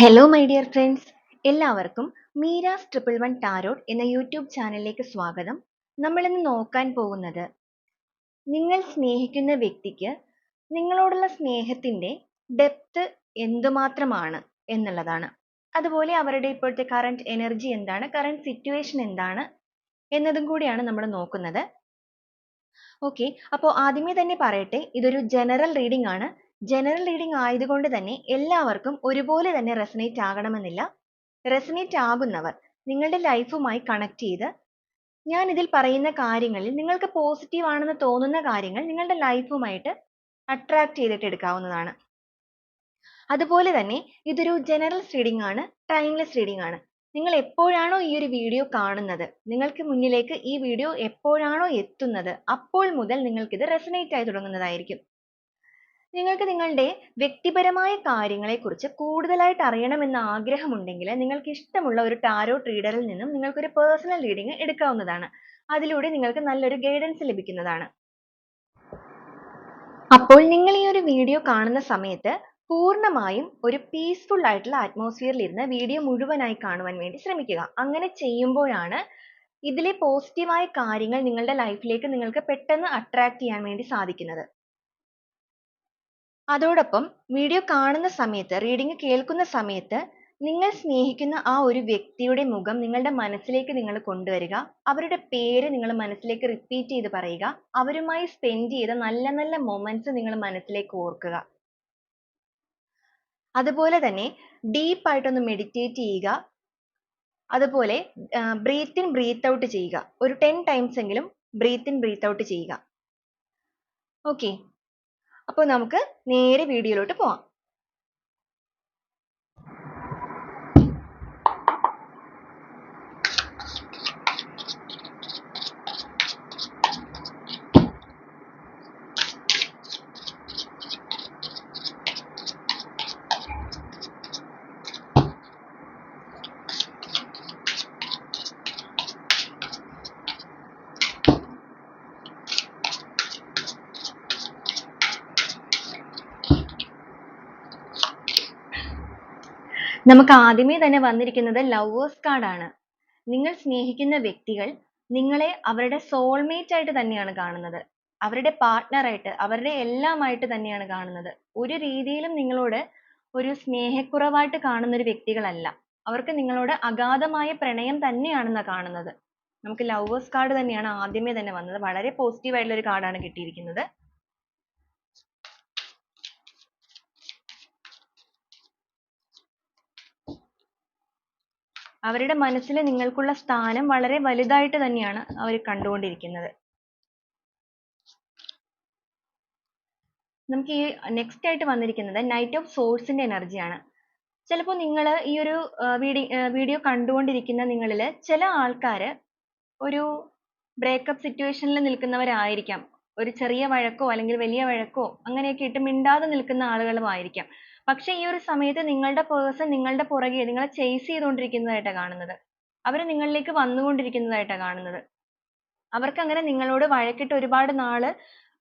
Hello my dear friends എല്ലാവർക്കും Meera's triple one tarot എന്ന YouTube ചാനലിലേക്ക് സ്വാഗതം. നമ്മളിന്ന് നോക്കാൻ പോകുന്നത് നിങ്ങൾ സ്നേഹിക്കുന്ന വ്യക്തിക്ക് നിങ്ങളോടുള്ള സ്നേഹത്തിന്റെ ഡെപ്ത് എന്തുമാത്രമാണ് എന്നുള്ളതാണ്. അതുപോലെ അവരുടെ ഇപ്പോഴത്തെ കറണ്ട് എനർജി എന്താണ് കറണ്ട് സിറ്റുവേഷൻ എന്താണ് എന്നതും കൂടിയാണ് നമ്മൾ നോക്കുന്നത്. ഓക്കെ അപ്പോൾ ആദ്യമേ തന്നെ പറയട്ടെ ഇതൊരു ജനറൽ റീഡിംഗ് ആണ്. ജനറൽ റീഡിംഗ് ആയതുകൊണ്ട് തന്നെ എല്ലാവർക്കും ഒരുപോലെ തന്നെ റെസനേറ്റ് ആകണമെന്നില്ല. റെസനേറ്റ് ആകുന്നവർ നിങ്ങളുടെ ലൈഫുമായി കണക്ട് ചെയ്ത് ഞാൻ ഇതിൽ പറയുന്ന കാര്യങ്ങളിൽ നിങ്ങൾക്ക് പോസിറ്റീവ് ആണെന്ന് തോന്നുന്ന കാര്യങ്ങൾ നിങ്ങളുടെ ലൈഫുമായിട്ട് അട്രാക്ട് ചെയ്തിട്ട് എടുക്കാവുന്നതാണ്. അതുപോലെ തന്നെ ഇതൊരു ജനറൽ റീഡിംഗ് ആണ് ടൈംലെസ് റീഡിംഗ് ആണ്. നിങ്ങൾ എപ്പോഴാണോ ഈ ഒരു വീഡിയോ കാണുന്നത് നിങ്ങൾക്ക് മുന്നിലേക്ക് ഈ വീഡിയോ എപ്പോഴാണോ എത്തുന്നത് അപ്പോൾ മുതൽ നിങ്ങൾക്കിത് റെസനേറ്റ് ആയി തുടങ്ങുന്നതായിരിക്കും. നിങ്ങൾക്ക് നിങ്ങളുടെ വ്യക്തിപരമായ കാര്യങ്ങളെക്കുറിച്ച് കൂടുതലായിട്ട് അറിയണമെന്ന് ആഗ്രഹമുണ്ടെങ്കിൽ നിങ്ങൾക്ക് ഇഷ്ടമുള്ള ഒരു ടാരോ റീഡറിൽ നിന്നും നിങ്ങൾക്ക് ഒരു പേഴ്സണൽ റീഡിംഗ് എടുക്കാവുന്നതാണ്. അതിലൂടെ നിങ്ങൾക്ക് നല്ലൊരു ഗൈഡൻസ് ലഭിക്കുന്നതാണ്. അപ്പോൾ നിങ്ങൾ ഈ ഒരു വീഡിയോ കാണുന്ന സമയത്ത് പൂർണമായും ഒരു പീസ്ഫുൾ ആയിട്ടുള്ള അറ്റ്മോസ്ഫിയറിൽ ഇരുന്ന് വീഡിയോ മുഴുവനായി കാണുവാൻ വേണ്ടി ശ്രമിക്കുക. അങ്ങനെ ചെയ്യുമ്പോഴാണ് ഇതിലെ പോസിറ്റീവായ കാര്യങ്ങൾ നിങ്ങളുടെ ലൈഫിലേക്ക് നിങ്ങൾക്ക് പെട്ടെന്ന് അട്രാക്ട് ചെയ്യാൻ വേണ്ടി സാധിക്കുന്നത്. അതോടൊപ്പം വീഡിയോ കാണുന്ന സമയത്ത് റീഡിംഗ് കേൾക്കുന്ന സമയത്ത് നിങ്ങൾ സ്നേഹിക്കുന്ന ആ ഒരു വ്യക്തിയുടെ മുഖം നിങ്ങളുടെ മനസ്സിലേക്ക് നിങ്ങൾ കൊണ്ടുവരിക. അവരുടെ പേര് നിങ്ങൾ മനസ്സിലേക്ക് റിപ്പീറ്റ് ചെയ്ത് പറയുക. അവരുമായി സ്പെൻഡ് ചെയ്ത നല്ല നല്ല മൊമെന്റ്സ് നിങ്ങൾ മനസ്സിലേക്ക് ഓർക്കുക. അതുപോലെ തന്നെ ഡീപ്പായിട്ടൊന്ന് മെഡിറ്റേറ്റ് ചെയ്യുക. അതുപോലെ ബ്രീത്ത് ഇൻ ബ്രീത്ത് ഔട്ട് ചെയ്യുക. ഒരു ടെൻ ടൈംസ് എങ്കിലും ബ്രീത്ത് ഇൻ ബ്രീത്ത് ഔട്ട് ചെയ്യുക. ഓക്കെ അപ്പോൾ നമുക്ക് നേരെ വീഡിയോയിലോട്ട് പോവാം. നമുക്ക് ആദ്യമേ തന്നെ വന്നിരിക്കുന്നത് ലവേഴ്സ് കാർഡാണ് നിങ്ങൾ സ്നേഹിക്കുന്ന വ്യക്തികൾ നിങ്ങളെ അവരുടെ സോൾമേറ്റ് ആയിട്ട് തന്നെയാണ് കാണുന്നത്. അവരുടെ പാർട്ട്ണറായിട്ട് അവരുടെ എല്ലാമായിട്ട് തന്നെയാണ് കാണുന്നത്. ഒരു രീതിയിലും നിങ്ങളോട് ഒരു സ്നേഹക്കുറവായിട്ട് കാണുന്ന ഒരു വ്യക്തികളല്ല. അവർക്ക് നിങ്ങളോട് അഗാധമായ പ്രണയം തന്നെയാണെന്നാണ് കാണുന്നത്. നമുക്ക് ലവേഴ്സ് കാർഡ് തന്നെയാണ് ആദ്യമേ തന്നെ വന്നത്. വളരെ പോസിറ്റീവ് ആയിട്ടുള്ള ഒരു കാർഡാണ് കിട്ടിയിരിക്കുന്നത്. അവരുടെ മനസ്സിൽ നിങ്ങൾക്കുള്ള സ്ഥാനം വളരെ വലുതായിട്ട് തന്നെയാണ് അവർ കണ്ടുകൊണ്ടിരിക്കുന്നത്. നമുക്ക് ഈ നെക്സ്റ്റ് ആയിട്ട് വന്നിരിക്കുന്നത് നൈറ്റ് ഓഫ് സോഴ്സിന്റെ എനർജിയാണ് ചിലപ്പോൾ നിങ്ങൾ ഈ ഒരു വീഡിയോ കണ്ടുകൊണ്ടിരിക്കുന്ന നിങ്ങളിൽ ചില ആൾക്കാർ ഒരു ബ്രേക്കപ്പ് സിറ്റുവേഷനിൽ നിൽക്കുന്നവരായിരിക്കാം. ഒരു ചെറിയ വഴക്കോ അല്ലെങ്കിൽ വലിയ വഴക്കോ അങ്ങനെയൊക്കെ ഇട്ട് മിണ്ടാതെ നിൽക്കുന്ന ആളുകളും ആയിരിക്കാം പക്ഷെ ഈ ഒരു സമയത്ത് നിങ്ങളുടെ പേഴ്സൺ നിങ്ങളുടെ പുറകെ നിങ്ങളെ ചേസ് ചെയ്തുകൊണ്ടിരിക്കുന്നതായിട്ടാണ് കാണുന്നത്. അവർ നിങ്ങളിലേക്ക് വന്നുകൊണ്ടിരിക്കുന്നതായിട്ടാണ് കാണുന്നത്. അവർക്ക് അങ്ങനെ നിങ്ങളോട് വഴക്കിട്ട് ഒരുപാട് നാൾ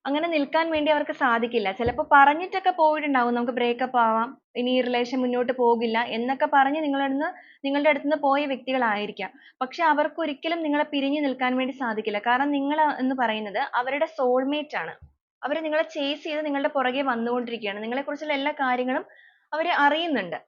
അങ്ങനെ നിൽക്കാൻ വേണ്ടി അവർക്ക് സാധിക്കില്ല. ചിലപ്പോൾ പറഞ്ഞിട്ടൊക്കെ പോയിട്ടുണ്ടാവും നമുക്ക് ബ്രേക്കപ്പ് ആവാം ഇനി ഈ റിലേഷൻ മുന്നോട്ട് പോകില്ല എന്നൊക്കെ പറഞ്ഞ് നിങ്ങളുടെ അടുത്ത് നിങ്ങളുടെ അടുത്ത് നിന്ന് പോയ വ്യക്തികളായിരിക്കാം. പക്ഷെ അവർക്ക് ഒരിക്കലും നിങ്ങളെ പിരിഞ്ഞു നിൽക്കാൻ വേണ്ടി സാധിക്കില്ല. കാരണം നിങ്ങൾ എന്ന് പറയുന്നത് അവരുടെ സോൾമേറ്റ് ആണ്. അവർ നിങ്ങളെ ചേസ് ചെയ്ത് നിങ്ങളുടെ പുറകെ വന്നുകൊണ്ടിരിക്കുകയാണ്. നിങ്ങളെ കുറിച്ചുള്ള എല്ലാ കാര്യങ്ങളും അവർ അറിയുന്നുണ്ട്.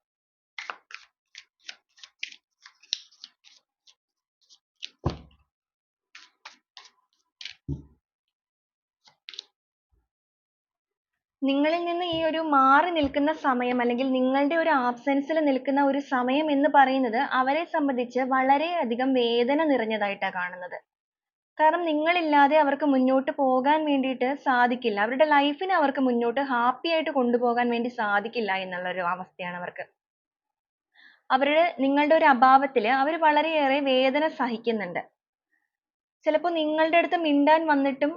നിങ്ങളിൽ നിന്ന് ഈ ഒരു മാറി നിൽക്കുന്ന സമയം അല്ലെങ്കിൽ നിങ്ങളുടെ ഒരു ആബ്സെൻസിൽ നിൽക്കുന്ന ഒരു സമയം എന്ന് പറയുന്നത് അവരെ സംബന്ധിച്ച് വളരെയധികം വേദന നിറഞ്ഞതായിട്ടാണ് കാണുന്നത്. കാരണം നിങ്ങളില്ലാതെ അവർക്ക് മുന്നോട്ട് പോകാൻ വേണ്ടിയിട്ട് സാധിക്കില്ല. അവരുടെ ലൈഫിനെ അവർക്ക് മുന്നോട്ട് ഹാപ്പി ആയിട്ട് കൊണ്ടുപോകാൻ വേണ്ടി സാധിക്കില്ല എന്നുള്ള ഒരു അവസ്ഥയാണ് അവർക്ക്. അവരുടെ നിങ്ങളുടെ ഒരു അഭാവത്തിൽ അവർ വളരെയേറെ വേദന സഹിക്കുന്നുണ്ട്. ചിലപ്പോൾ നിങ്ങളുടെ അടുത്ത് മിണ്ടാൻ വന്നിട്ടും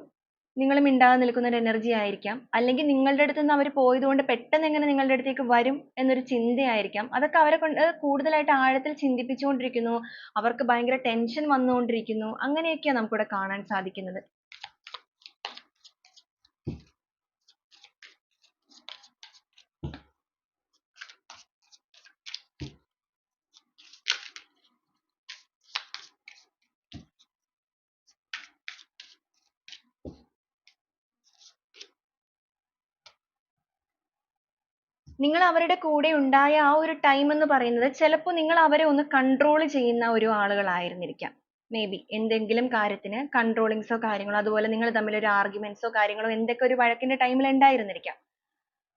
നിങ്ങൾ മിണ്ടാതെ നിൽക്കുന്ന ഒരു എനർജി ആയിരിക്കാം. അല്ലെങ്കിൽ നിങ്ങളുടെ അടുത്ത് നിന്ന് അവർ പോയതുകൊണ്ട് പെട്ടെന്ന് എങ്ങനെ നിങ്ങളുടെ അടുത്തേക്ക് വരും എന്നൊരു ചിന്തയായിരിക്കാം. അതൊക്കെ അവരെ കൊണ്ട് കൂടുതലായിട്ട് ആഴത്തിൽ ചിന്തിപ്പിച്ചുകൊണ്ടിരിക്കുന്നു. അവർക്ക് ഭയങ്കര ടെൻഷൻ വന്നുകൊണ്ടിരിക്കുന്നു. അങ്ങനെയൊക്കെയാണ് നമുക്കിവിടെ കാണാൻ സാധിക്കുന്നത്. നിങ്ങൾ അവരുടെ കൂടെ ഉണ്ടായ ആ ഒരു ടൈം എന്ന് പറയുന്നത് ചിലപ്പോൾ നിങ്ങൾ അവരെ ഒന്ന് കൺട്രോൾ ചെയ്യുന്ന ഒരു ആളുകളായിരുന്നിരിക്കാം. മേ ബി എന്തെങ്കിലും കാര്യത്തിന് കൺട്രോളിങ്സോ കാര്യങ്ങളോ അതുപോലെ നിങ്ങൾ തമ്മിൽ ഒരു ആർഗ്യുമെന്റ്സോ കാര്യങ്ങളോ എന്തൊക്കെ ഒരു വഴക്കിന്റെ ടൈമിൽ ഉണ്ടായിരുന്നിരിക്കാം.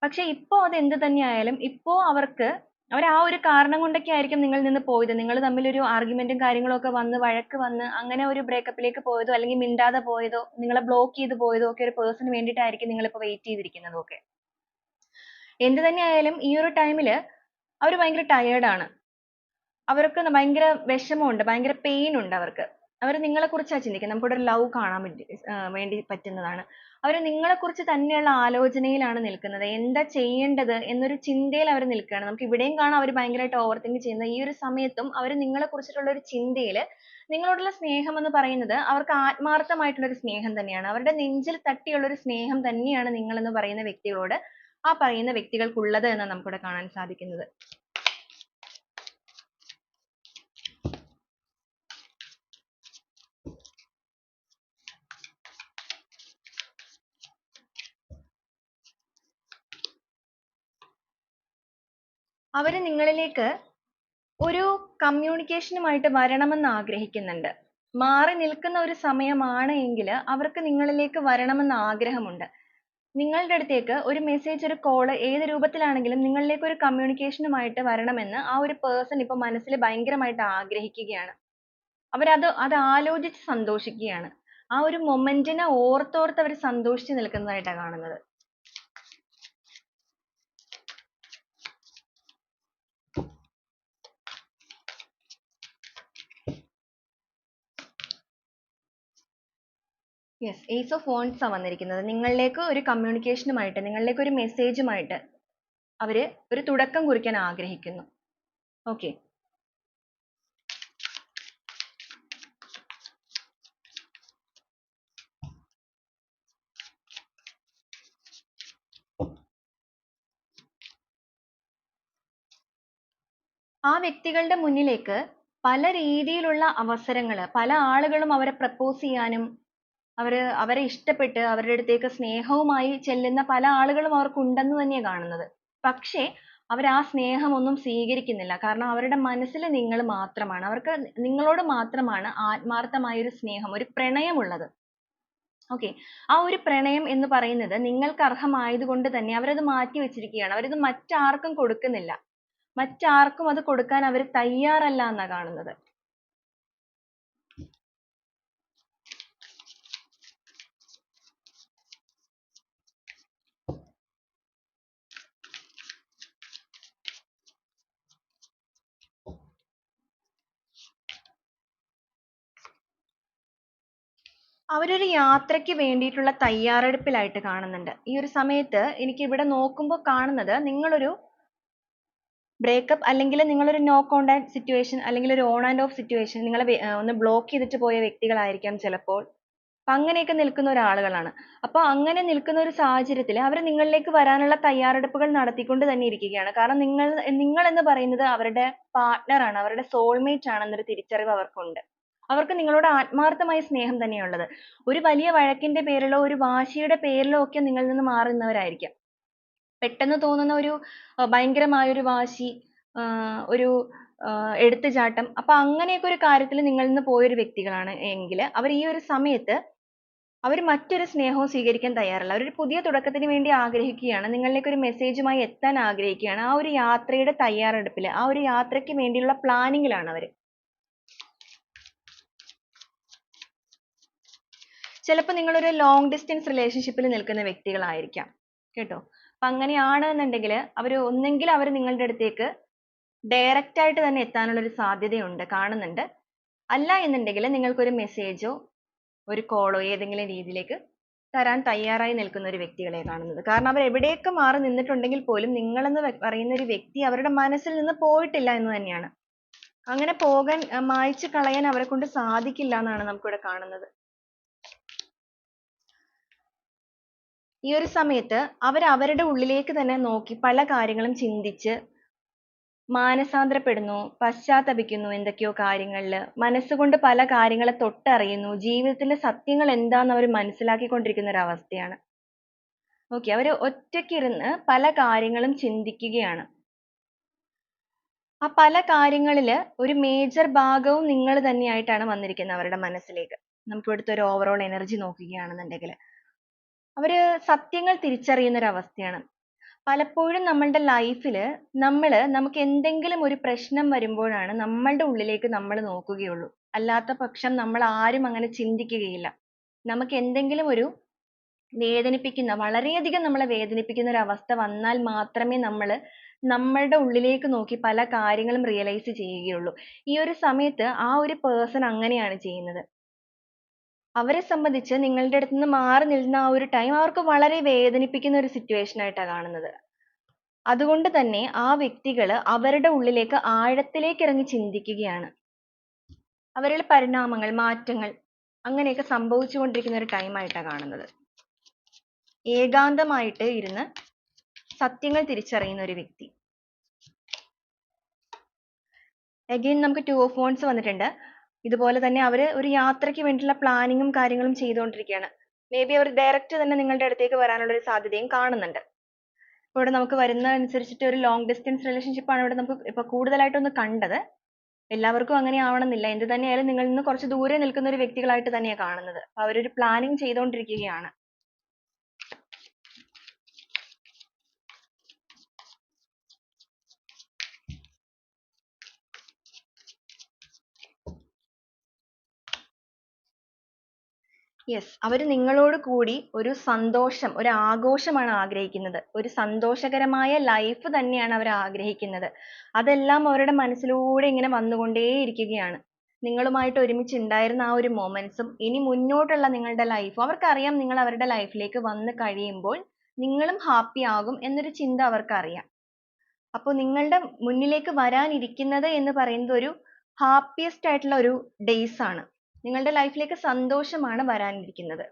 പക്ഷെ ഇപ്പോൾ അത് എന്ത് തന്നെയായാലും ഇപ്പോൾ ഇപ്പോ അവർക്ക് അവർ ആ ഒരു കാരണം കൊണ്ടൊക്കെ ആയിരിക്കും നിങ്ങളിൽ നിന്ന് പോയത്. നിങ്ങൾ തമ്മിൽ ഒരു ആർഗ്യുമെന്റും കാര്യങ്ങളും ഒക്കെ വന്ന് വഴക്ക് വന്ന് അങ്ങനെ ഒരു ബ്രേക്കപ്പിലേക്ക് ലേക്ക് പോയതോ അല്ലെങ്കിൽ മിണ്ടാതെ പോയതോ നിങ്ങളെ ബ്ലോക്ക് ചെയ്ത് പോയതോ ഒക്കെ ഒരു പേഴ്സണ് വേണ്ടിയിട്ടായിരിക്കും നിങ്ങൾ ഇപ്പോൾ വെയിറ്റ് ചെയ്തിരിക്കുന്നതും ഒക്കെ എന്ത് തന്നെ ആയാലും ഈ ഒരു ടൈമിൽ അവർ ഭയങ്കര tired ആണ്. അവർക്ക് ഭയങ്കര വിഷമമുണ്ട് ഭയങ്കര പെയിൻ ഉണ്ട് അവർക്ക്. അവർ നിങ്ങളെ കുറിച്ചാ ചിന്തിക്കുന്നത് നമുക്കിവിടെ ഒരു love കാണാൻ വേണ്ടി വേണ്ടി പറ്റുന്നതാണ്. അവർ നിങ്ങളെ കുറിച്ച് തന്നെയുള്ള ആലോചനയിലാണ് നിൽക്കുന്നത്. എന്താ ചെയ്യേണ്ടത് എന്നൊരു ചിന്തയിൽ അവർ നിൽക്കുകയാണ്. നമുക്ക് ഇവിടെയും കാണാം അവർ ഭയങ്കരമായിട്ട് തിങ്ക് ചെയ്യുന്നത്. ഈ ഒരു സമയത്തും അവർ നിങ്ങളെ കുറിച്ചിട്ടുള്ള ഒരു ചിന്തയിൽ നിങ്ങളോടുള്ള സ്നേഹം എന്ന് പറയുന്നത് അവർക്ക് ആത്മാർത്ഥമായിട്ടുള്ള ഒരു സ്നേഹം തന്നെയാണ്. അവരുടെ നെഞ്ചിൽ തട്ടിയുള്ള ഒരു സ്നേഹം തന്നെയാണ് നിങ്ങൾ എന്ന് പറയുന്ന വ്യക്തികളോട് ആ പറയുന്ന വ്യക്തികൾക്കുള്ളത് എന്നാണ് നമുക്കിവിടെ കാണാൻ സാധിക്കുന്നത്. അവർ നിങ്ങളിലേക്ക് ഒരു കമ്മ്യൂണിക്കേഷനുമായിട്ട് വരണമെന്ന് ആഗ്രഹിക്കുന്നുണ്ട്. മാറി നിൽക്കുന്ന ഒരു സമയമാണ് എങ്കിൽ അവർക്ക് നിങ്ങളിലേക്ക് വരണമെന്ന് ആഗ്രഹമുണ്ട്. നിങ്ങളുടെ അടുത്തേക്ക് ഒരു മെസ്സേജ് ഒരു കോൾ ഏത് രൂപത്തിലാണെങ്കിലും നിങ്ങളിലേക്ക് ഒരു കമ്മ്യൂണിക്കേഷനുമായിട്ട് വരണമെന്ന് ആ ഒരു പേഴ്സൺ ഇപ്പോൾ മനസ്സിൽ ഭയങ്കരമായിട്ട് ആഗ്രഹിക്കുകയാണ്. അവരത് അത് ആലോചിച്ച് സന്തോഷിക്കുകയാണ്. ആ ഒരു മൊമെന്റിനെ ഓർത്തോർത്ത് അവർ സന്തോഷിച്ച് നിൽക്കുന്നതായിട്ടാണ് കാണുന്നത്. Yes ace ഓഫ് wands ആ വന്നിരിക്കുന്നത്. നിങ്ങളിലേക്ക് ഒരു communication മായിട്ട് നിങ്ങളിലേക്ക് ഒരു മെസ്സേജുമായിട്ട് മായിട്ട് അവർ ഒരു തുടക്കം കുറിക്കാൻ ആഗ്രഹിക്കുന്നു. Okay. ആ വ്യക്തികളുടെ മുന്നിലേക്ക് പല രീതിയിലുള്ള അവസരങ്ങൾ പല ആളുകളും അവരെ പ്രപ്പോസ് ചെയ്യാനും അവർ അവരെ ഇഷ്ടപ്പെട്ട് അവരുടെ അടുത്തേക്ക് സ്നേഹവുമായി ചെല്ലുന്ന പല ആളുകളും അവർക്ക് ഉണ്ടെന്ന് തന്നെയാണ് കാണുന്നത്. പക്ഷേ അവർ ആ സ്നേഹമൊന്നും സ്വീകരിക്കുന്നില്ല. കാരണം അവരുടെ മനസ്സിൽ നിങ്ങൾ മാത്രമാണ്. അവർക്ക് നിങ്ങളോട് മാത്രമാണ് ആത്മാർത്ഥമായ ഒരു സ്നേഹം ഒരു പ്രണയമുള്ളത്. okay ആ ഒരു പ്രണയം എന്ന് പറയുന്നത് നിങ്ങൾക്ക് അർഹമായതുകൊണ്ട് തന്നെ അവരത് മാറ്റി വെച്ചിരിക്കുകയാണ്. അവരത് മറ്റാർക്കും കൊടുക്കുന്നില്ല. മറ്റാർക്കും അത് കൊടുക്കാൻ അവർ തയ്യാറല്ല എന്നാ കാണുന്നത്. അവരൊരു യാത്രയ്ക്ക് വേണ്ടിയിട്ടുള്ള തയ്യാറെടുപ്പിലായിട്ട് കാണുന്നുണ്ട്. ഈ ഒരു സമയത്ത് എനിക്ക് ഇവിടെ നോക്കുമ്പോൾ കാണുന്നത് നിങ്ങളൊരു ബ്രേക്കപ്പ് അല്ലെങ്കിൽ നിങ്ങളൊരു നോ കോണ്ടാക്ട് സിറ്റുവേഷൻ അല്ലെങ്കിൽ ഒരു ഓൺ ആൻഡ് ഓഫ് സിറ്റുവേഷൻ നിങ്ങളെ ഒന്ന് ബ്ലോക്ക് ചെയ്തിട്ട് പോയ വ്യക്തികളായിരിക്കാം ചിലപ്പോൾ. അപ്പൊ അങ്ങനെയൊക്കെ നിൽക്കുന്ന ഒരാളുകളാണ്. അപ്പൊ അങ്ങനെ നിൽക്കുന്ന ഒരു സാഹചര്യത്തിൽ അവർ നിങ്ങളിലേക്ക് വരാനുള്ള തയ്യാറെടുപ്പുകൾ നടത്തിക്കൊണ്ട് തന്നെ ഇരിക്കുകയാണ്. കാരണം നിങ്ങൾ നിങ്ങൾ എന്ന് പറയുന്നത് അവരുടെ പാർട്ണർ ആണ് അവരുടെ സോൾമേറ്റ് ആണെന്നൊരു തിരിച്ചറിവ് അവർക്കുണ്ട്. അവർക്ക് നിങ്ങളോട് ആത്മാർത്ഥമായ സ്നേഹം തന്നെയുള്ളത്. ഒരു വലിയ വഴക്കിന്റെ പേരിലോ ഒരു വാശിയുടെ പേരിലോ ഒക്കെ നിങ്ങളിൽ നിന്ന് മാറുന്നവരായിരിക്കാം. പെട്ടെന്ന് തോന്നുന്ന ഒരു ഭയങ്കരമായ ഒരു വാശി ഒരു എടുത്തുചാട്ടം. അപ്പൊ അങ്ങനെയൊക്കെ ഒരു കാര്യത്തിൽ നിങ്ങളിൽ നിന്ന് പോയൊരു വ്യക്തികളാണ് എങ്കിൽ അവർ ഈ ഒരു സമയത്ത് അവർ മറ്റൊരു സ്നേഹവും സ്വീകരിക്കാൻ തയ്യാറല്ല. അവർ ഒരു പുതിയ തുടക്കത്തിന് വേണ്ടി ആഗ്രഹിക്കുകയാണ്. നിങ്ങളിലേക്ക് ഒരു മെസ്സേജുമായി എത്താൻ ആഗ്രഹിക്കുകയാണ്. ആ ഒരു യാത്രയുടെ തയ്യാറെടുപ്പിൽ ആ ഒരു യാത്രയ്ക്ക് വേണ്ടിയുള്ള പ്ലാനിങ്ങിലാണ് ലാണ് അവർ. ചിലപ്പോൾ നിങ്ങളൊരു ലോങ് ഡിസ്റ്റൻസ് റിലേഷൻഷിപ്പിൽ നിൽക്കുന്ന വ്യക്തികളായിരിക്കാം. കേട്ടോ? അപ്പം അങ്ങനെയാണ് എന്നുണ്ടെങ്കിൽ അവർ ഒന്നെങ്കിൽ അവർ നിങ്ങളുടെ അടുത്തേക്ക് ഡയറക്റ്റ് ആയിട്ട് തന്നെ എത്താനുള്ളൊരു സാധ്യതയുണ്ട് കാണുന്നുണ്ട്. അല്ല എന്നുണ്ടെങ്കിൽ നിങ്ങൾക്കൊരു മെസ്സേജോ ഒരു കോളോ ഏതെങ്കിലും രീതിയിലേക്ക് തരാൻ തയ്യാറായി നിൽക്കുന്ന ഒരു വ്യക്തികളെ കാണുന്നത്. കാരണം അവർ എവിടെയൊക്കെ മാറി നിന്നിട്ടുണ്ടെങ്കിൽ പോലും നിങ്ങളെന്ന് പറയുന്ന ഒരു വ്യക്തി അവരുടെ മനസ്സിൽ നിന്ന് പോയിട്ടില്ല എന്ന് തന്നെയാണ്. അങ്ങനെ പോകാൻ മായ്ച്ചു കളയാൻ അവരെ കൊണ്ട് സാധിക്കില്ല എന്നാണ് നമുക്കിവിടെ കാണുന്നത്. ഈ ഒരു സമയത്ത് അവർ അവരുടെ ഉള്ളിലേക്ക് തന്നെ നോക്കി പല കാര്യങ്ങളും ചിന്തിച്ച് മാനസാന്തരപ്പെടുന്നു പശ്ചാത്തപിക്കുന്നു എന്തൊക്കെയോ കാര്യങ്ങളിൽ മനസ്സുകൊണ്ട് പല കാര്യങ്ങളെ തൊട്ടറിയുന്നു. ജീവിതത്തിന്റെ സത്യങ്ങൾ എന്താന്ന് അവർ മനസ്സിലാക്കിക്കൊണ്ടിരിക്കുന്ന ഒരു അവസ്ഥയാണ്. ഓക്കെ അവർ ഒറ്റയ്ക്കിരുന്ന് പല കാര്യങ്ങളും ചിന്തിക്കുകയാണ്. ആ പല കാര്യങ്ങളിൽ ഒരു മേജർ ഭാഗവും നിങ്ങൾ തന്നെയായിട്ടാണ് വന്നിരിക്കുന്നത് അവരുടെ മനസ്സിലേക്ക്. നമുക്ക് ഇവിടുത്തെ ഒരു ഓവറോൾ എനർജി നോക്കുകയാണെന്നുണ്ടെങ്കിൽ അവർ സത്യങ്ങൾ തിരിച്ചറിയുന്ന ഒരു അവസ്ഥയാണ് പലപ്പോഴും നമ്മളുടെ ലൈഫിൽ നമ്മൾ നമുക്ക് എന്തെങ്കിലും ഒരു പ്രശ്നം വരുമ്പോഴാണ് നമ്മളുടെ ഉള്ളിലേക്ക് നമ്മൾ നോക്കുകയുള്ളൂ. അല്ലാത്ത പക്ഷം നമ്മൾ ആരും അങ്ങനെ ചിന്തിക്കുകയില്ല. നമുക്ക് എന്തെങ്കിലും ഒരു വേദനിപ്പിക്കുന്ന വളരെയധികം നമ്മളെ വേദനിപ്പിക്കുന്ന ഒരു അവസ്ഥ വന്നാൽ മാത്രമേ നമ്മൾ നമ്മളുടെ ഉള്ളിലേക്ക് നോക്കി പല കാര്യങ്ങളും റിയലൈസ് ചെയ്യുകയുള്ളൂ. ഈ ഒരു സമയത്ത് ആ ഒരു പേഴ്സൺ അങ്ങനെയാണ് ചെയ്യുന്നത്. അവരെ സംബന്ധിച്ച് നിങ്ങളുടെ അടുത്ത് നിന്ന് മാറി നിൽക്കുന്ന ആ ഒരു ടൈം അവർക്ക് വളരെ വേദനിപ്പിക്കുന്ന ഒരു സിറ്റുവേഷൻ ആയിട്ടാണ് കാണുന്നത്. അതുകൊണ്ട് തന്നെ ആ വ്യക്തികൾ അവരുടെ ഉള്ളിലേക്ക് ആഴത്തിലേക്ക് ഇറങ്ങി ചിന്തിക്കുകയാണ്. അവരുടെ പരിണാമങ്ങൾ മാറ്റങ്ങൾ അങ്ങനെയൊക്കെ സംഭവിച്ചുകൊണ്ടിരിക്കുന്ന ഒരു ടൈം ആയിട്ടാണ് കാണുന്നത്. ഏകാന്തമായിട്ട് ഇരുന്ന് സത്യങ്ങൾ തിരിച്ചറിയുന്ന ഒരു വ്യക്തി. Again നമുക്ക് of wands വന്നിട്ടുണ്ട്. ഇതുപോലെ തന്നെ അവർ ഒരു യാത്രയ്ക്ക് വേണ്ടിയുള്ള പ്ലാനിങ്ങും കാര്യങ്ങളും ചെയ്തുകൊണ്ടിരിക്കുകയാണ്. മേ ബി അവർ ഡയറക്റ്റ് തന്നെ നിങ്ങളുടെ അടുത്തേക്ക് വരാനുള്ള ഒരു സാധ്യതയും കാണുന്നുണ്ട്. ഇവിടെ നമുക്ക് വരുന്ന അനുസരിച്ചിട്ട് ഒരു ലോങ് ഡിസ്റ്റൻസ് റിലേഷൻഷിപ്പ് ആണ് ഇവിടെ നമുക്ക് ഇപ്പൊ കൂടുതലായിട്ടൊന്ന് കണ്ടത്. എല്ലാവർക്കും അങ്ങനെ ആവണമെന്നില്ല. എന്ത് തന്നെയായാലും നിങ്ങളിൽ നിന്ന് കുറച്ച് ദൂരെ നിൽക്കുന്ന ഒരു വ്യക്തികളായിട്ട് തന്നെയാണ് കാണുന്നത്. അവരൊരു പ്ലാനിങ് ചെയ്തുകൊണ്ടിരിക്കുകയാണ്. യെസ് അവർ നിങ്ങളോട് കൂടി ഒരു സന്തോഷം ഒരു ആഘോഷമാണ് ആഗ്രഹിക്കുന്നത്. ഒരു സന്തോഷകരമായ ലൈഫ് തന്നെയാണ് അവർ ആഗ്രഹിക്കുന്നത്. അതെല്ലാം അവരുടെ മനസ്സിലൂടെ ഇങ്ങനെ വന്നുകൊണ്ടേയിരിക്കുകയാണ്. നിങ്ങളുമായിട്ട് ഒരുമിച്ച് ഉണ്ടായിരുന്ന ആ ഒരു മൊമെന്റ്സും ഇനി മുന്നോട്ടുള്ള നിങ്ങളുടെ ലൈഫും അവർക്കറിയാം നിങ്ങൾ അവരുടെ ലൈഫിലേക്ക് വന്നു കഴിയുമ്പോൾ നിങ്ങളും ഹാപ്പി ആകും എന്നൊരു ചിന്ത അവർക്കറിയാം. അപ്പോൾ നിങ്ങളുടെ മുന്നിലേക്ക് വരാനിരിക്കുന്നത് എന്ന് പറയുന്നത് ഒരു ഹാപ്പിയസ്റ്റ് ആയിട്ടുള്ള ഒരു ഡേയ്സ് ആണ്. നിങ്ങളുടെ ലൈഫിലേക്ക് സന്തോഷമാണ് വരാനിരിക്കുന്നത്.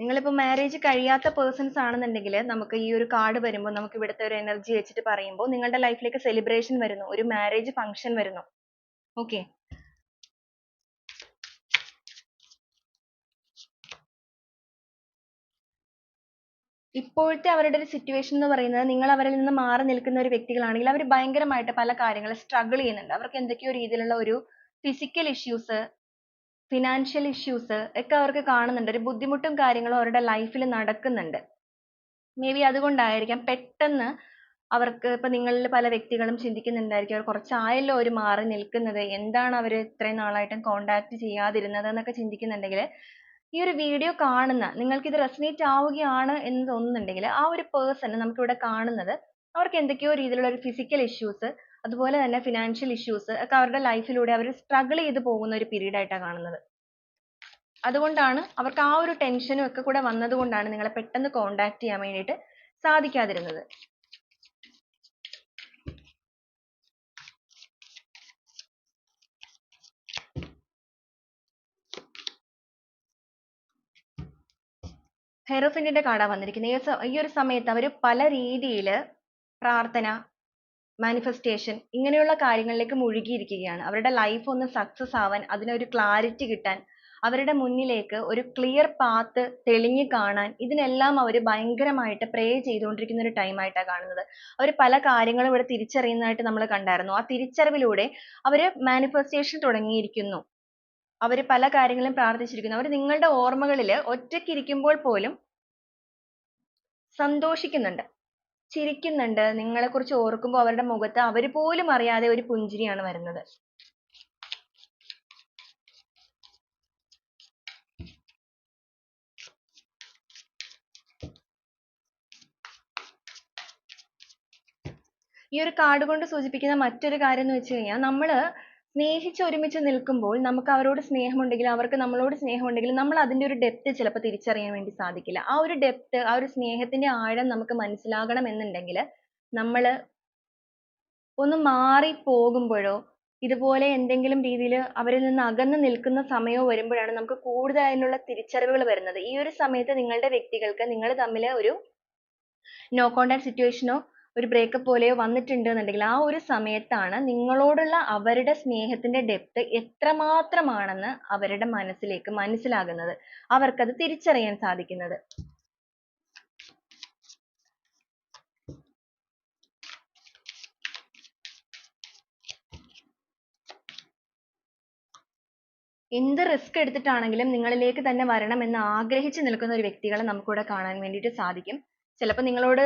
നിങ്ങളിപ്പോ മാരേജ് കഴിയാത്ത പേഴ്സൺസ് ആണെന്നുണ്ടെങ്കിൽ നമുക്ക് ഈ ഒരു കാർഡ് വരുമ്പോൾ നമുക്ക് ഇവിടുത്തെ ഒരു എനർജി വെച്ചിട്ട് പറയുമ്പോൾ നിങ്ങളുടെ ലൈഫിലേക്ക് സെലിബ്രേഷൻ വരുന്നു ഒരു മാരേജ് ഫംഗ്ഷൻ വരുന്നു. ഓക്കെ ഇപ്പോഴത്തെ അവരുടെ ഒരു സിറ്റുവേഷൻ എന്ന് പറയുന്നത് നിങ്ങൾ അവരിൽ നിന്ന് മാറി നിൽക്കുന്ന ഒരു വ്യക്തികളാണെങ്കിൽ അവർ ഭയങ്കരമായിട്ട് പല കാര്യങ്ങളും സ്ട്രഗിൾ ചെയ്യുന്നുണ്ട്. അവർക്ക് എന്തൊക്കെയോ രീതിയിലുള്ള ഒരു ഫിസിക്കൽ ഇഷ്യൂസ് ഫിനാൻഷ്യൽ ഇഷ്യൂസ് ഒക്കെ അവർക്ക് കാണുന്നുണ്ട്. ഒരു ബുദ്ധിമുട്ടും കാര്യങ്ങളും അവരുടെ ലൈഫിൽ നടക്കുന്നുണ്ട്. മേ ബി അതുകൊണ്ടായിരിക്കാം പെട്ടെന്ന് അവർക്ക് ഇപ്പൊ നിങ്ങളിൽ പല വ്യക്തികളും ചിന്തിക്കുന്നുണ്ടായിരിക്കും അവർ കുറച്ചായല്ലോ അവർ മാറി നിൽക്കുന്നത്. എന്താണ് അവർ ഇത്രയും നാളായിട്ടും കോണ്ടാക്ട് ചെയ്യാതിരുന്നത് എന്നൊക്കെ ചിന്തിക്കുന്നുണ്ടെങ്കിൽ ഈ ഒരു വീഡിയോ കാണുന്ന നിങ്ങൾക്ക് ഇത് റെസനേറ്റ് ആവുകയാണ് എന്ന് തോന്നുന്നുണ്ടെങ്കിൽ ആ ഒരു പേഴ്സണ് നമുക്ക് ഇവിടെ കാണുന്നത് അവർക്ക് എന്തൊക്കെയോ രീതിയിലുള്ള ഒരു ഫിസിക്കൽ ഇഷ്യൂസ് അതുപോലെ തന്നെ ഫിനാൻഷ്യൽ ഇഷ്യൂസ് ഒക്കെ അവരുടെ ലൈഫിലൂടെ അവർ സ്ട്രഗിൾ ചെയ്ത് പോകുന്ന ഒരു പീരീഡ് ആയിട്ടാണ് കാണുന്നത്. അതുകൊണ്ടാണ് അവർക്ക് ആ ഒരു ടെൻഷനും ഒക്കെ കൂടെ വന്നത് കൊണ്ടാണ് നിങ്ങളെ പെട്ടെന്ന് കോണ്ടാക്ട് ചെയ്യാൻ വേണ്ടിയിട്ട് സാധിക്കാതിരുന്നത്. ഹെറോഫിന്റിന്റെ കാടാ വന്നിരിക്കുന്നത് ഈ ഒരു സമയത്ത് അവർ പല രീതിയിൽ പ്രാർത്ഥന മാനിഫെസ്റ്റേഷൻ ഇങ്ങനെയുള്ള കാര്യങ്ങളിലേക്ക് മുഴുകിയിരിക്കുകയാണ്. അവരുടെ ലൈഫ് ഒന്ന് സക്സസ് ആവാൻ അതിനൊരു ക്ലാരിറ്റി കിട്ടാൻ അവരുടെ മുന്നിലേക്ക് ഒരു ക്ലിയർ പാത്ത് തെളിഞ്ഞു കാണാൻ ഇതിനെല്ലാം അവർ ഭയങ്കരമായിട്ട് പ്രേ ചെയ്തുകൊണ്ടിരിക്കുന്ന ഒരു ടൈം ആയിട്ടാണ് കാണുന്നത്. അവർ പല കാര്യങ്ങളും ഇവിടെ തിരിച്ചറിയുന്നതായിട്ട് നമ്മൾ കണ്ടായിരുന്നു. ആ തിരിച്ചറിവിലൂടെ അവർ മാനിഫെസ്റ്റേഷൻ തുടങ്ങിയിരിക്കുന്നു. അവർ പല കാര്യങ്ങളും പ്രാർത്ഥിച്ചിരിക്കുന്നു. അവർ നിങ്ങളുടെ ഓർമ്മകളിൽ ഒറ്റയ്ക്കിരിക്കുമ്പോൾ പോലും സന്തോഷിക്കുന്നുണ്ട്. ചിരിക്കുന്നുണ്ട്. നിങ്ങളെക്കുറിച്ച് ഓർക്കുമ്പോൾ അവരുടെ മുഖത്ത് അവർ പോലും അറിയാതെ ഒരു പുഞ്ചിരിയാണ് വരുന്നത്. ഈ ഒരു കാർഡ് കൊണ്ട് സൂചിപ്പിക്കുന്ന മറ്റൊരു കാര്യം എന്ന് വെച്ച് കഴിഞ്ഞാൽ നമ്മൾ സ്നേഹിച്ച് ഒരുമിച്ച് നിൽക്കുമ്പോൾ നമുക്ക് അവരോട് സ്നേഹമുണ്ടെങ്കിൽ അവർക്ക് നമ്മളോട് സ്നേഹമുണ്ടെങ്കിൽ നമ്മൾ അതിന്റെ ഒരു ഡെപ്ത് ചിലപ്പോൾ തിരിച്ചറിയാൻ വേണ്ടി സാധിക്കില്ല. ആ ഒരു ഡെപ്ത് ആ ഒരു സ്നേഹത്തിന്റെ ആഴം നമുക്ക് മനസ്സിലാകണം എന്നുണ്ടെങ്കിൽ നമ്മൾ ഒന്ന് മാറി പോകുമ്പോഴോ ഇതുപോലെ എന്തെങ്കിലും രീതിയിൽ അവരിൽ നിന്ന് അകന്ന് നിൽക്കുന്ന സമയമോ വരുമ്പോഴാണ് നമുക്ക് കൂടുതൽ അതിനുള്ള തിരിച്ചറിവുകൾ വരുന്നത്. ഈ ഒരു സമയത്ത് നിങ്ങളുടെ വ്യക്തികൾക്ക് നിങ്ങൾ തമ്മിൽ ഒരു നോ കോണ്ടാക്ട് സിറ്റുവേഷനോ ഒരു ബ്രേക്കപ്പ് പോലെയോ വന്നിട്ടുണ്ട് എന്നുണ്ടെങ്കിൽ ആ ഒരു സമയത്താണ് നിങ്ങളോടുള്ള അവരുടെ സ്നേഹത്തിന്റെ ഡെപ്ത് എത്രമാത്രമാണെന്ന് അവരുടെ മനസ്സിലേക്ക് മനസ്സിലാകുന്നത് അവർക്കത് തിരിച്ചറിയാൻ സാധിക്കുന്നത് എന്ത് റിസ്ക് എടുത്തിട്ടാണെങ്കിലും നിങ്ങളിലേക്ക് തന്നെ വരണമെന്ന് ആഗ്രഹിച്ചു നിൽക്കുന്ന ഒരു വ്യക്തികളെ നമുക്കിവിടെ കാണാൻ വേണ്ടിയിട്ട് സാധിക്കും. ചിലപ്പോൾ നിങ്ങളോട്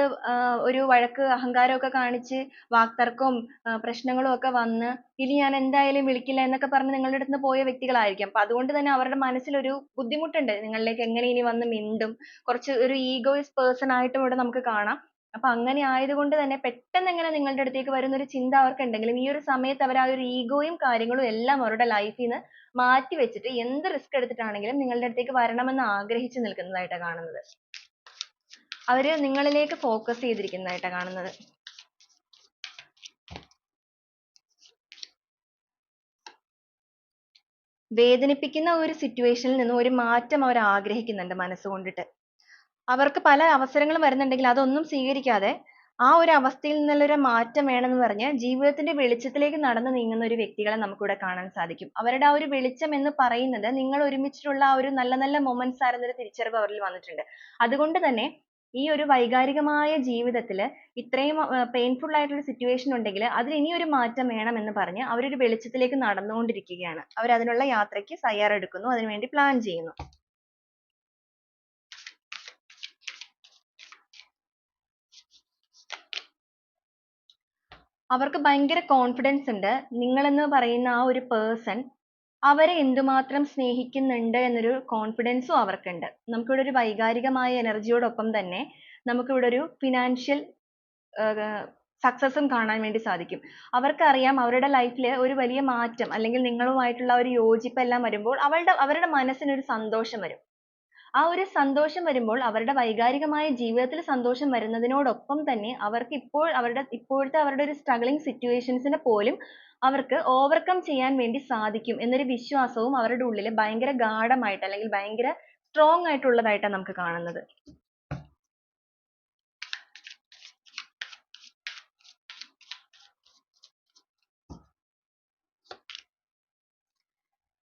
ഒരു വഴക്ക് അഹങ്കാരമൊക്കെ കാണിച്ച് വാക്തർക്കവും പ്രശ്നങ്ങളും ഒക്കെ വന്ന് ഇനി ഞാൻ എന്തായാലും വിളിക്കില്ല എന്നൊക്കെ പറഞ്ഞ് നിങ്ങളുടെ അടുത്ത് നിന്ന് പോയ വ്യക്തികളായിരിക്കാം. അപ്പൊ അതുകൊണ്ട് തന്നെ അവരുടെ മനസ്സിൽ ഒരു ബുദ്ധിമുട്ടുണ്ട് നിങ്ങളിലേക്ക് എങ്ങനെ ഇനി വന്ന് മിണ്ടും കുറച്ച് ഒരു egoist പേഴ്സൺ ആയിട്ടും ഇവിടെ നമുക്ക് കാണാം. അപ്പൊ അങ്ങനെ ആയതുകൊണ്ട് തന്നെ പെട്ടെന്ന് എങ്ങനെ നിങ്ങളുടെ അടുത്തേക്ക് വരുന്ന ഒരു ചിന്ത അവർക്ക് ഉണ്ടെങ്കിലും ഈ ഒരു സമയത്ത് അവർ ആ ഒരു ഈഗോയും കാര്യങ്ങളും എല്ലാം അവരുടെ ലൈഫിൽ നിന്ന് മാറ്റി വെച്ചിട്ട് എന്ത് റിസ്ക് എടുത്തിട്ടാണെങ്കിലും നിങ്ങളുടെ അടുത്തേക്ക് വരണമെന്ന് ആഗ്രഹിച്ചു നിൽക്കുന്നതായിട്ടാണ് കാണുന്നത്. അവർ നിങ്ങളിലേക്ക് ഫോക്കസ് ചെയ്തിരിക്കുന്നതായിട്ടാണ് കാണുന്നത്. വേദനിപ്പിക്കുന്ന ഒരു സിറ്റുവേഷനിൽ നിന്ന് ഒരു മാറ്റം അവർ ആഗ്രഹിക്കുന്നുണ്ട് മനസ്സുകൊണ്ടിട്ട്. അവർക്ക് പല അവസരങ്ങളും വരുന്നുണ്ടെങ്കിൽ അതൊന്നും സ്വീകരിക്കാതെ ആ ഒരു അവസ്ഥയിൽ നിന്നുള്ള ഒരു മാറ്റം വേണമെന്ന് പറഞ്ഞ് ജീവിതത്തിന്റെ വെളിച്ചത്തിലേക്ക് നടന്നു നീങ്ങുന്ന ഒരു വ്യക്തികളെ നമുക്കിവിടെ കാണാൻ സാധിക്കും. അവരുടെ ആ ഒരു വെളിച്ചം എന്ന് പറയുന്നത് നിങ്ങൾ ഒരുമിച്ചിട്ടുള്ള ആ ഒരു നല്ല നല്ല മൊമെന്റ്സ് ആയിരുന്നൊരു തിരിച്ചറിവ് അവരിൽ വന്നിട്ടുണ്ട്. അതുകൊണ്ട് തന്നെ ഈ ഒരു വൈകാരികമായ ജീവിതത്തിൽ ഇത്രയും പെയിൻഫുൾ ആയിട്ടുള്ള സിറ്റുവേഷൻ ഉണ്ടെങ്കിൽ അതിൽ ഇനി ഒരു മാറ്റം വേണം എന്ന് പറഞ്ഞ് അവരൊരു വെളിച്ചത്തിലേക്ക് നടന്നുകൊണ്ടിരിക്കുകയാണ്. അവർ അതിനുള്ള യാത്രയ്ക്ക് തയ്യാറെടുക്കുന്നു അതിനുവേണ്ടി പ്ലാൻ ചെയ്യുന്നു. അവർക്ക് ഭയങ്കര കോൺഫിഡൻസ് ഉണ്ട്. നിങ്ങളെന്ന് പറയുന്ന ആ ഒരു person അവരെ എന്തുമാത്രം സ്നേഹിക്കുന്നുണ്ട് എന്നൊരു കോൺഫിഡൻസും അവർക്കുണ്ട്. നമുക്കിവിടെ ഒരു വൈകാരികമായ എനർജിയോടൊപ്പം യോടൊപ്പം തന്നെ നമുക്കിവിടെ ഒരു ഫിനാൻഷ്യൽ സക്സസും കാണാൻ വേണ്ടി സാധിക്കും. അവർക്കറിയാം അവരുടെ ലൈഫിൽ ഒരു വലിയ മാറ്റം അല്ലെങ്കിൽ നിങ്ങളുമായിട്ടുള്ള ഒരു യോജിപ്പ് എല്ലാം വരുമ്പോൾ അവളുടെ അവരുടെ മനസ്സിന് ഒരു സന്തോഷം വരും. ആ ഒരു സന്തോഷം വരുമ്പോൾ അവരുടെ വൈകാരികമായ ജീവിതത്തിൽ സന്തോഷം വരുന്നതിനോടൊപ്പം തന്നെ അവർക്ക് ഇപ്പോൾ അവരുടെ ഇപ്പോഴത്തെ അവരുടെ ഒരു struggling സിറ്റുവേഷൻസിനെ പോലും അവർക്ക് ഓവർകം ചെയ്യാൻ വേണ്ടി സാധിക്കും എന്നൊരു വിശ്വാസവും അവരുടെ ഉള്ളിൽ ഭയങ്കര ഗാഢമായിട്ട് അല്ലെങ്കിൽ ഭയങ്കര strong ആയിട്ടുള്ളതായിട്ടാണ് നമുക്ക് കാണുന്നത്.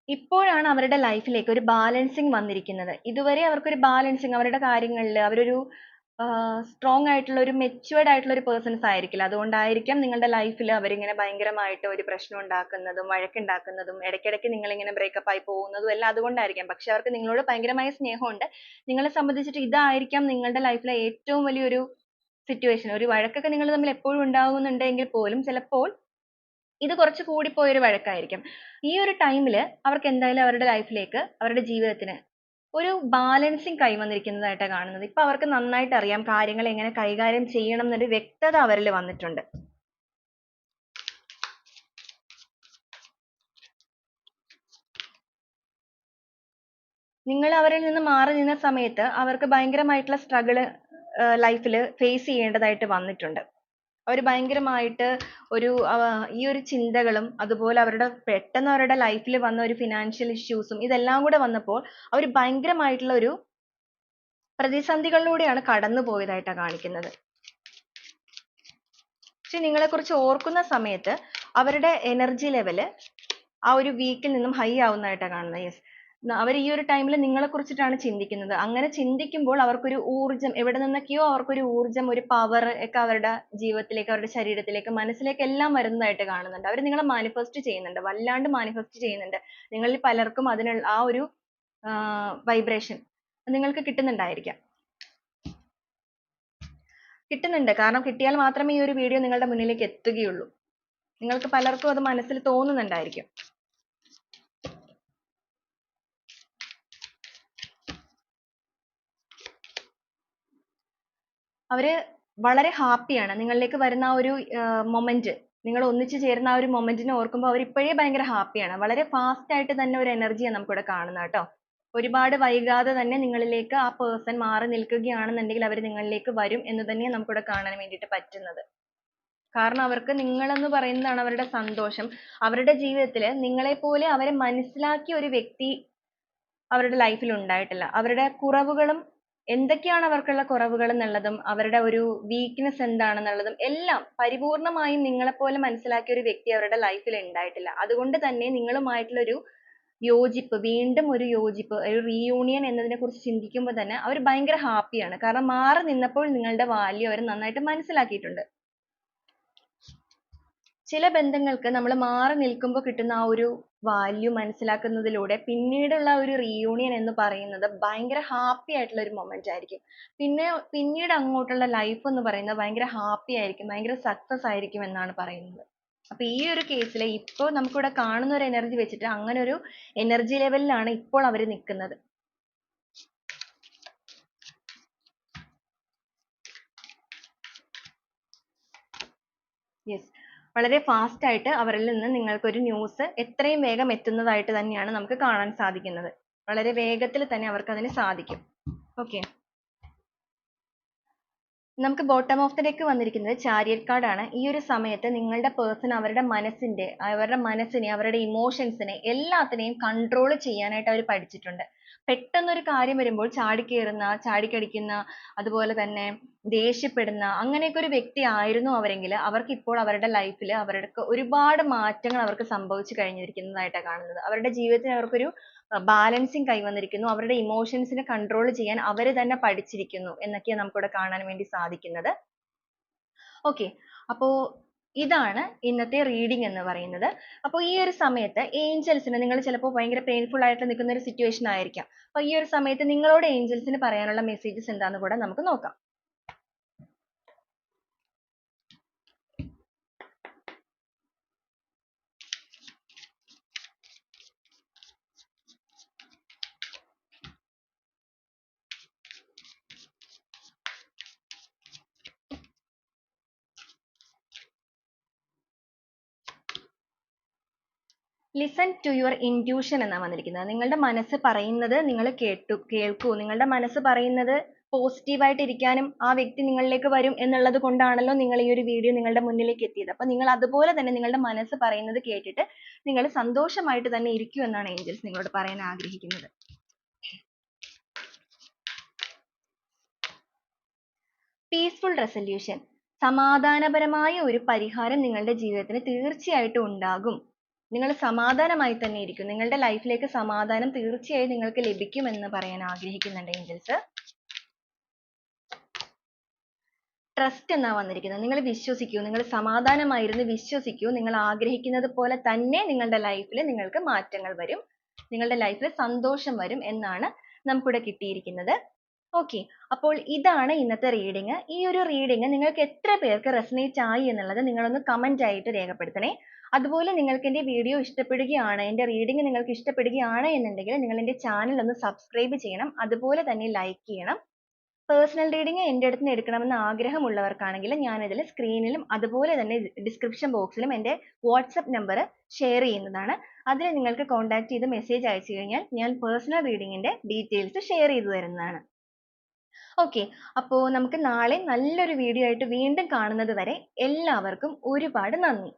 ഇപ്പോഴാണ് അവരുടെ ലൈഫിലേക്ക് ലേക്ക് ഒരു balancing വന്നിരിക്കുന്നത്. ഇതുവരെ അവർക്കൊരു balancing അവരുടെ കാര്യങ്ങളിൽ അവരൊരു strong ആയിട്ടുള്ള ഒരു മെച്ചുവേർഡ് ആയിട്ടുള്ള ഒരു പേഴ്സൺസ് ആയിരിക്കില്ല. അതുകൊണ്ടായിരിക്കാം നിങ്ങളുടെ ലൈഫിൽ അവരിങ്ങനെ ഭയങ്കരമായിട്ട് ഒരു പ്രശ്നം ഉണ്ടാക്കുന്നതും വഴക്കുണ്ടാക്കുന്നതും ഇടയ്ക്കിടയ്ക്ക് നിങ്ങളിങ്ങനെ ബ്രേക്കപ്പ് ആയി പോകുന്നതും എല്ലാം അതുകൊണ്ടായിരിക്കാം. പക്ഷെ അവർക്ക് നിങ്ങളോട് ഭയങ്കരമായ സ്നേഹമുണ്ട്. നിങ്ങളെ സംബന്ധിച്ചിട്ട് ഇതായിരിക്കാം നിങ്ങളുടെ ലൈഫിലെ ഏറ്റവും വലിയൊരു സിറ്റുവേഷൻ ഒരു വഴക്കൊക്കെ നിങ്ങൾ തമ്മിൽ എപ്പോഴും ഉണ്ടാകുന്നുണ്ടെങ്കിൽ പോലും ചിലപ്പോൾ ഇത് കുറച്ച് കൂടിപ്പോയൊരു വഴക്കായിരിക്കും. ഈ ഒരു ടൈമിൽ അവർക്ക് എന്തായാലും അവരുടെ ലൈഫിലേക്ക് അവരുടെ ജീവിതത്തിന് ഒരു ബാലൻസിങ് കൈവന്നിരിക്കുന്നതായിട്ട് കാണുന്നത്. ഇപ്പൊ അവർക്ക് നന്നായിട്ട് അറിയാം കാര്യങ്ങൾ എങ്ങനെ കൈകാര്യം ചെയ്യണം എന്നൊരു വ്യക്തത അവരിൽ വന്നിട്ടുണ്ട്. നിങ്ങൾ അവരിൽ നിന്ന് മാറി നിന്ന സമയത്ത് അവർക്ക് ഭയങ്കരമായിട്ടുള്ള സ്ട്രഗിൾ ലൈഫിൽ ഫേസ് ചെയ്യേണ്ടതായിട്ട് വന്നിട്ടുണ്ട്. അവർ ഭയങ്കരമായിട്ട് ഒരു ഈ ഒരു ചിന്തകളും അതുപോലെ അവരുടെ പെട്ടെന്ന് അവരുടെ ലൈഫിൽ വന്ന ഒരു ഫിനാൻഷ്യൽ ഇഷ്യൂസും ഇതെല്ലാം കൂടെ വന്നപ്പോൾ അവർ ഭയങ്കരമായിട്ടുള്ള ഒരു പ്രതിസന്ധികളിലൂടെയാണ് കടന്നു പോയതായിട്ടാണ് കാണിക്കുന്നത്. പക്ഷെ നിങ്ങളെക്കുറിച്ച് ഓർക്കുന്ന സമയത്ത് അവരുടെ എനർജി ലെവൽ ആ ഒരു വീക്കിൽ നിന്നും ഹൈ ആവുന്നതായിട്ടാണ് കാണുന്നത്. yes. അവർ ഈ ഒരു ടൈമിൽ നിങ്ങളെ കുറിച്ചിട്ടാണ് ചിന്തിക്കുന്നത്. അങ്ങനെ ചിന്തിക്കുമ്പോൾ അവർക്കൊരു ഊർജം എവിടെ നിന്നൊക്കെയോ അവർക്കൊരു ഊർജം ഒരു പവർ ഒക്കെ അവരുടെ ജീവിതത്തിലേക്ക് അവരുടെ ശരീരത്തിലേക്ക് മനസ്സിലേക്ക് എല്ലാം വരുന്നതായിട്ട് കാണുന്നുണ്ട്. അവർ നിങ്ങളെ മാനിഫെസ്റ്റ് ചെയ്യുന്നുണ്ട്. വല്ലാണ്ട് മാനിഫെസ്റ്റ് ചെയ്യുന്നുണ്ട്. നിങ്ങളിൽ പലർക്കും അതിനുള്ള ആ ഒരു വൈബ്രേഷൻ നിങ്ങൾക്ക് കിട്ടുന്നുണ്ടായിരിക്കാം. കിട്ടുന്നുണ്ട്. കാരണം കിട്ടിയാൽ മാത്രമേ ഈ ഒരു വീഡിയോ നിങ്ങളുടെ മുന്നിലേക്ക് എത്തുകയുള്ളൂ. നിങ്ങൾക്ക് പലർക്കും അത് മനസ്സിൽ തോന്നുന്നുണ്ടായിരിക്കും. അവർ വളരെ ഹാപ്പിയാണ്. നിങ്ങളിലേക്ക് വരുന്ന ആ ഒരു മൊമെന്റ് നിങ്ങൾ ഒന്നിച്ചു ചേരുന്ന ആ ഒരു മൊമെന്റിനെ ഓർക്കുമ്പോൾ അവർ ഇപ്പോഴേ ഭയങ്കര ഹാപ്പിയാണ്. വളരെ ഫാസ്റ്റ് ആയിട്ട് തന്നെ ഒരു എനർജിയാണ് നമുക്കിവിടെ കാണുന്നത് കേട്ടോ ഒരുപാട് വൈകാതെ തന്നെ നിങ്ങളിലേക്ക് ആ പേഴ്സൺ മാറി നിൽക്കുകയാണെന്നുണ്ടെങ്കിൽ അവർ നിങ്ങളിലേക്ക് വരും എന്ന് തന്നെയാണ് നമുക്കിവിടെ കാണാൻ വേണ്ടിയിട്ട് പറ്റുന്നത്. കാരണം അവർക്ക് നിങ്ങളെന്ന് പറയുന്നതാണ് അവരുടെ സന്തോഷം. അവരുടെ ജീവിതത്തിൽ നിങ്ങളെപ്പോലെ അവരെ മനസ്സിലാക്കിയ ഒരു വ്യക്തി അവരുടെ ലൈഫിൽ ഉണ്ടായിട്ടില്ല. അവരുടെ കുറവുകളും എന്തൊക്കെയാണ് അവർക്കുള്ള കുറവുകൾ എന്നുള്ളതും അവരുടെ ഒരു വീക്ക്നെസ് എന്താണെന്നുള്ളതും എല്ലാം പരിപൂർണമായും നിങ്ങളെപ്പോലെ മനസ്സിലാക്കിയ ഒരു വ്യക്തി അവരുടെ ലൈഫിൽ ഉണ്ടായിട്ടില്ല. അതുകൊണ്ട് തന്നെ നിങ്ങളുമായിട്ടുള്ള ഒരു യോജിപ്പ് വീണ്ടും ഒരു യോജിപ്പ് ഒരു റീയൂണിയൻ എന്നതിനെ കുറിച്ച് ചിന്തിക്കുമ്പോൾ തന്നെ അവർ ഭയങ്കര ഹാപ്പിയാണ്. കാരണം മാറി നിന്നപ്പോൾ നിങ്ങളുടെ വാല്യൂ അവർ നന്നായിട്ട് മനസ്സിലാക്കിയിട്ടുണ്ട്. ചില ബന്ധങ്ങൾക്ക് നമ്മൾ മാറി നിൽക്കുമ്പോൾ കിട്ടുന്ന ആ ഒരു value മനസ്സിലാക്കുന്നതിലൂടെ പിന്നീടുള്ള ഒരു റീയൂണിയൻ എന്ന് പറയുന്നത് ഭയങ്കര ഹാപ്പി ആയിട്ടുള്ള ഒരു മൊമെന്റ് ആയിരിക്കും. പിന്നെ പിന്നീട് അങ്ങോട്ടുള്ള ലൈഫ് എന്ന് പറയുന്നത് ഭയങ്കര ഹാപ്പി ആയിരിക്കും ഭയങ്കര സക്സസ് ആയിരിക്കും എന്നാണ് പറയുന്നത്. അപ്പൊ ഈ ഒരു കേസിൽ ഇപ്പോൾ നമുക്കിവിടെ കാണുന്ന ഒരു എനർജി വെച്ചിട്ട് അങ്ങനെ ഒരു എനർജി ലെവലിലാണ് ഇപ്പോൾ അവർ നിൽക്കുന്നത്. yes വളരെ ഫാസ്റ്റ് ആയിട്ട് അവരിൽ നിന്ന് നിങ്ങൾക്ക് ഒരു ന്യൂസ് എത്രയും വേഗം എത്തുന്നതായിട്ട് തന്നെയാണ് നമുക്ക് കാണാൻ സാധിക്കുന്നത്. വളരെ വേഗത്തിൽ തന്നെ അവർക്ക് അതിന് സാധിക്കും. ഓക്കെ നമുക്ക് ബോട്ടം ഓഫ് ദ ഡെക്ക് വന്നിരിക്കുന്നത് ചാരിയർക്കാടാണ്. ഈ ഒരു സമയത്ത് നിങ്ങളുടെ പേഴ്സൺ അവരുടെ മനസ്സിന്റെ അവരുടെ മനസ്സിനെ അവരുടെ ഇമോഷൻസിനെ എല്ലാത്തിനെയും കൺട്രോൾ ചെയ്യാനായിട്ട് അവർ പഠിച്ചിട്ടുണ്ട്. പെട്ടെന്ന് ഒരു കാര്യം വരുമ്പോൾ ചാടിക്കേറുന്ന, ചാടിക്കടിക്കുന്ന, അതുപോലെ തന്നെ ദേഷ്യപ്പെടുന്ന അങ്ങനെയൊക്കെ ഒരു വ്യക്തി ആയിരുന്നു അവരെങ്കിൽ അവർക്ക് ഇപ്പോൾ അവരുടെ ലൈഫിൽ അവർക്ക് ഒരുപാട് മാറ്റങ്ങൾ അവർക്ക് സംഭവിച്ചു കഴിഞ്ഞിരിക്കുന്നതായിട്ടാണ് കാണുന്നത്. അവരുടെ ജീവിതത്തിൽ അവർക്കൊരു ബാലൻസിങ് കൈവന്നിരിക്കുന്നു. അവരുടെ ഇമോഷൻസിനെ കൺട്രോൾ ചെയ്യാൻ അവർ തന്നെ പഠിച്ചിരിക്കുന്നു എന്നൊക്കെയാണ് നമുക്കിവിടെ കാണാൻ വേണ്ടി സാധിക്കുന്നത്. ഓക്കെ അപ്പോ ഇതാണ് ഇന്നത്തെ റീഡിംഗ് എന്ന് പറയുന്നത്. അപ്പോൾ ഈ ഒരു സമയത്ത് ഏഞ്ചൽസിന് നിങ്ങൾ ചിലപ്പോൾ ഭയങ്കര പെയിൻഫുൾ ആയിട്ട് നിൽക്കുന്ന ഒരു സിറ്റുവേഷൻ ആയിരിക്കാം. അപ്പോൾ ഈ ഒരു സമയത്ത് നിങ്ങളോട് ഏഞ്ചൽസിന് പറയാനുള്ള മെസ്സേജസ് എന്താന്ന് കൂടെ നമുക്ക് നോക്കാം. ലിസൺ ടു യുവർ ഇൻഡ്യൂഷൻ എന്നാണ് വന്നിരിക്കുന്നത്. നിങ്ങളുടെ മനസ്സ് പറയുന്നത് നിങ്ങൾ കേട്ടു കേൾക്കൂ. നിങ്ങളുടെ മനസ്സ് പറയുന്നത് പോസിറ്റീവായിട്ട് ഇരിക്കാനും ആ വ്യക്തി നിങ്ങളിലേക്ക് വരും എന്നുള്ളത് കൊണ്ടാണല്ലോ നിങ്ങൾ ഈ ഒരു വീഡിയോ നിങ്ങളുടെ മുന്നിലേക്ക് എത്തിയത്. അപ്പോൾ നിങ്ങൾ അതുപോലെ തന്നെ നിങ്ങളുടെ മനസ്സ് പറയുന്നത് കേട്ടിട്ട് നിങ്ങൾ സന്തോഷമായിട്ട് തന്നെ ഇരിക്കൂ എന്നാണ് ഏഞ്ചൽസ് നിങ്ങളോട് പറയാൻ ആഗ്രഹിക്കുന്നത്. പീസ്ഫുൾ റെസൊല്യൂഷൻ സമാധാനപരമായ ഒരു പരിഹാരം നിങ്ങളുടെ ജീവിതത്തിന് തീർച്ചയായിട്ടും ഉണ്ടാകും. നിങ്ങൾ സമാധാനമായി തന്നെ ഇരിക്കും നിങ്ങളുടെ ലൈഫിലേക്ക് സമാധാനം തീർച്ചയായും നിങ്ങൾക്ക് ലഭിക്കുമെന്ന് പറയാൻ ആഗ്രഹിക്കുന്നുണ്ട് ഏഞ്ചൽസ്. ട്രസ്റ്റ് എന്നാ വന്നിരിക്കുന്നത്. നിങ്ങൾ വിശ്വസിക്കൂ. നിങ്ങൾ സമാധാനമായിരുന്ന് വിശ്വസിക്കൂ. നിങ്ങൾ ആഗ്രഹിക്കുന്നത് പോലെ തന്നെ നിങ്ങളുടെ ലൈഫിൽ നിങ്ങൾക്ക് മാറ്റങ്ങൾ വരും. നിങ്ങളുടെ ലൈഫിൽ സന്തോഷം വരും എന്നാണ് നമുക്കിവിടെ കിട്ടിയിരിക്കുന്നത്. ഓക്കെ അപ്പോൾ ഇതാണ് ഇന്നത്തെ റീഡിങ് ഈ ഒരു റീഡിങ് നിങ്ങൾക്ക് എത്ര പേർക്ക് റെസനേറ്റ് ആയി എന്നുള്ളത് നിങ്ങളൊന്ന് കമന്റ് ആയിട്ട് രേഖപ്പെടുത്തണേ. അതുപോലെ നിങ്ങൾക്ക് എന്റെ വീഡിയോ ഇഷ്ടപ്പെടുകയാണ് എന്റെ റീഡിങ് നിങ്ങൾക്ക് ഇഷ്ടപ്പെടുകയാണ് എന്നുണ്ടെങ്കിൽ നിങ്ങൾ എന്റെ ചാനൽ ഒന്ന് സബ്സ്ക്രൈബ് ചെയ്യണം. അതുപോലെ തന്നെ ലൈക്ക് ചെയ്യണം. പേഴ്സണൽ റീഡിങ് എന്റെ അടുത്ത് നിന്ന് എടുക്കണമെന്ന് ആഗ്രഹമുള്ളവർക്കാണെങ്കിൽ ഞാൻ ഇതിൽ സ്ക്രീനിലും അതുപോലെ തന്നെ ഡിസ്ക്രിപ്ഷൻ ബോക്സിലും എന്റെ വാട്സപ്പ് നമ്പർ ഷെയർ ചെയ്യുന്നതാണ്. അതിൽ നിങ്ങൾക്ക് കോൺടാക്ട് ചെയ്ത് മെസ്സേജ് അയച്ചു കഴിഞ്ഞാൽ ഞാൻ പേഴ്സണൽ റീഡിങ്ങിന്റെ ഡീറ്റെയിൽസ് ഷെയർ ചെയ്തു തരുന്നതാണ്. ഓക്കെ അപ്പോൾ നമുക്ക് നാളെ നല്ലൊരു വീഡിയോ ആയിട്ട് വീണ്ടും കാണുന്നത് വരെ എല്ലാവർക്കും ഒരുപാട് നന്ദി.